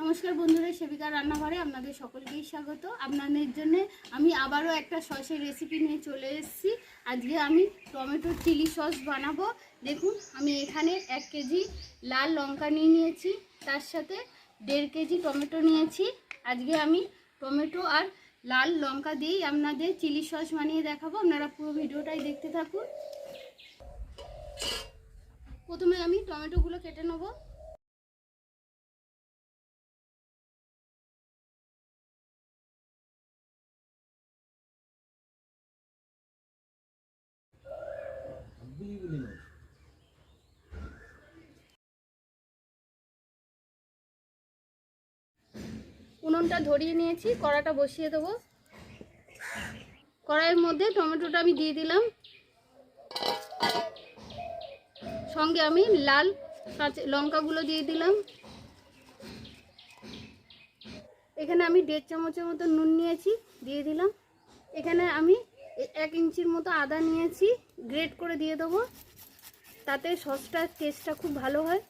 নমস্কার বন্ধুরা, সেবিকা রান্নাঘরে আপনাদের সকলকেই স্বাগত। আপনাদের জন্য আমি আবারও একটা সসের রেসিপি নিয়ে চলে এসেছি। আজকে আমি টমেটো চিলি সস বানাবো। দেখুন, আমি এখানে এক কেজি লাল লঙ্কা নিয়ে নিয়েছি, তার সাথে দেড় কেজি টমেটো নিয়েছি। আজকে আমি টমেটো আর লাল লঙ্কা দিয়েই আপনাদের চিলি সস বানিয়ে দেখাবো। আপনারা পুরো ভিডিওটাই দেখতে থাকুন। প্রথমে আমি টমেটোগুলো কেটে নেব। উনুনটা ধরিয়ে নিয়েছি, কড়াটা বসিয়ে দেবো। কড়াইয়ের মধ্যে টমেটোটা আমি দিয়ে দিলাম। সঙ্গে আমি লাল কাঁচা লঙ্কাগুলো দিয়ে দিলাম। এখানে আমি দেড় চামচের মতো নুন নিয়েছি, দিয়ে দিলাম। এখানে আমি এক ইঞ্চির মতো আদা নিয়েছি গ্রেট করে দিয়ে দেবো। তাতে সসটার টেস্টটা খুব ভালো হয়।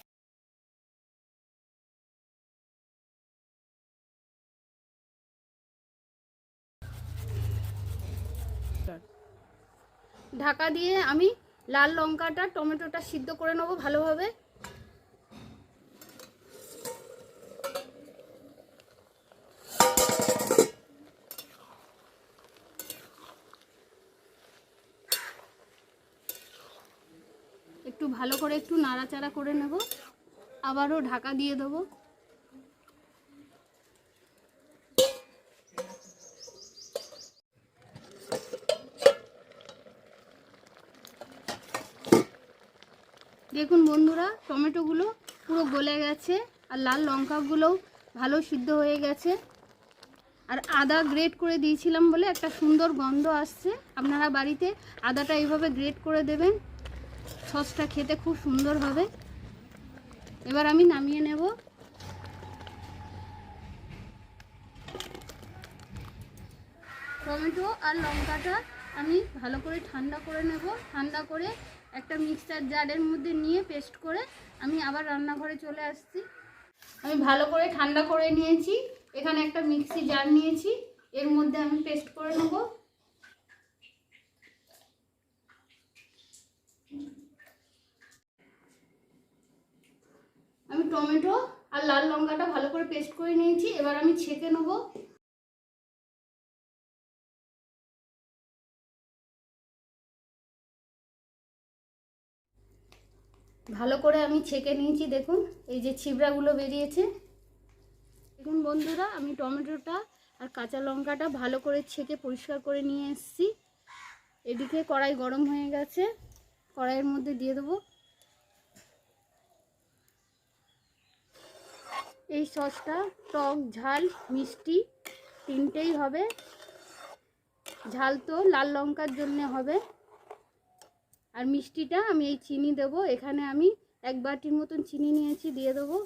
ঢাকা দিয়ে আমি লাল লঙ্কাটা, টমেটোটা সিদ্ধ করে নেব ভালোভাবে। একটু ভালো করে একটু নাড়াচাড়া করে নেব। আবারও ঢাকা দিয়ে দেবো। দেখুন বন্ধুরা, টমেটোগুলো পুরো গলে গেছে আর লাল লঙ্কাগুলোও ভালো সিদ্ধ হয়ে গেছে। আর আদা গ্রেট করে দিয়েছিলাম বলে একটা সুন্দর গন্ধ আসছে। আপনারা বাড়িতে আদাটা এইভাবে গ্রেট করে দেবেন। সসটা খেতে খুব সুন্দর হবে। এবার আমি নামিয়ে নেব। টমেটো আর লঙ্কাটা আমি ভালো করে ঠান্ডা করে নেব। ঠান্ডা করে একটা মিক্সচার জারের মধ্যে নিয়ে পেস্ট করে আমি আবার রান্নাঘরে চলে আসছি। আমি ভালো করে ঠান্ডা করে নিয়েছি। এখানে একটা মিক্সি জার নিয়েছি। এর মধ্যে আমি পেস্ট করে নেব আমি টমেটো আর লাল লঙ্কাটা ভালো করে পেস্ট করে নিয়েছি। এবার আমি ছেঁকে নেব। ভালো করে আমি ছেঁকে নিয়েছি, দেখুন। এই যে ছিবড়াগুলো বেরিয়েছে। দেখুন বন্ধুরা, আমি টমেটোটা আর কাঁচা লঙ্কাটা ভালো করে ছেঁকে পরিষ্কার করে নিয়ে এসেছি। এদিকে কড়াই গরম হয়ে গেছে। কড়াইয়ের মধ্যে দিয়ে দেবো এই সসটা, টক, ঝাল, মিষ্টি, তিনটেই হবে। ঝাল তো লাল লঙ্কার জন্যে হবে। আর মিষ্টিটা আমি এই চিনি দেব। এখানে আমি এক বাটির মতন চিনি নিয়েছি, দিয়ে দেবো।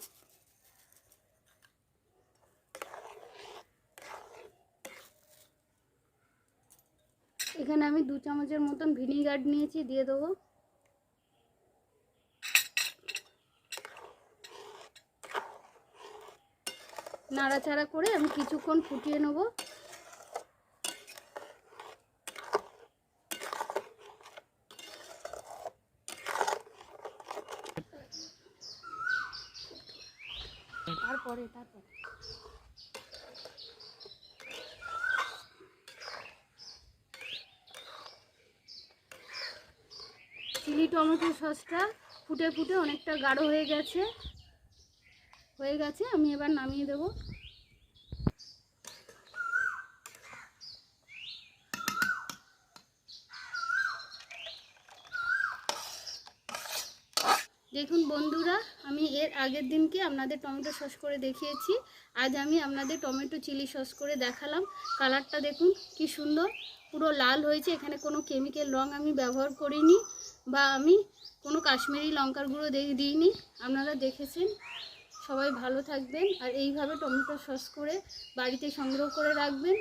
এখানে আমি দু চামচের মতন ভিনিগার নিয়েছি, দিয়ে দেবো। নাড়াচাড়া করে আমি কিছুক্ষণ ফুটিয়ে নেব। তারপরে তারপরে। চিলি টমেটো সসটা ফুটে ফুটে অনেকটা গাঢ় হয়ে গেছে। হয়ে গেছে, আমি এবার নামিয়ে দেবো। দেখুন বন্ধুরা, আমি এর আগের দিনকে আপনাদের টমেটো সস করে দেখিয়েছি। আজ আমি আপনাদের টমেটো চিলি সস করে দেখালাম। কালারটা দেখুন কি সুন্দর, পুরো লাল হয়েছে। এখানে কোনো কেমিক্যাল রং আমি ব্যবহার করিনি বা আমি কোনো কাশ্মীরি লঙ্কার গুঁড়ো দিইনি। আপনারা দেখেছেন সবাই ভালো থাকবেন আর এইভাবে টমেটো সস করে বাড়িতে সংগ্রহ করে রাখবেন।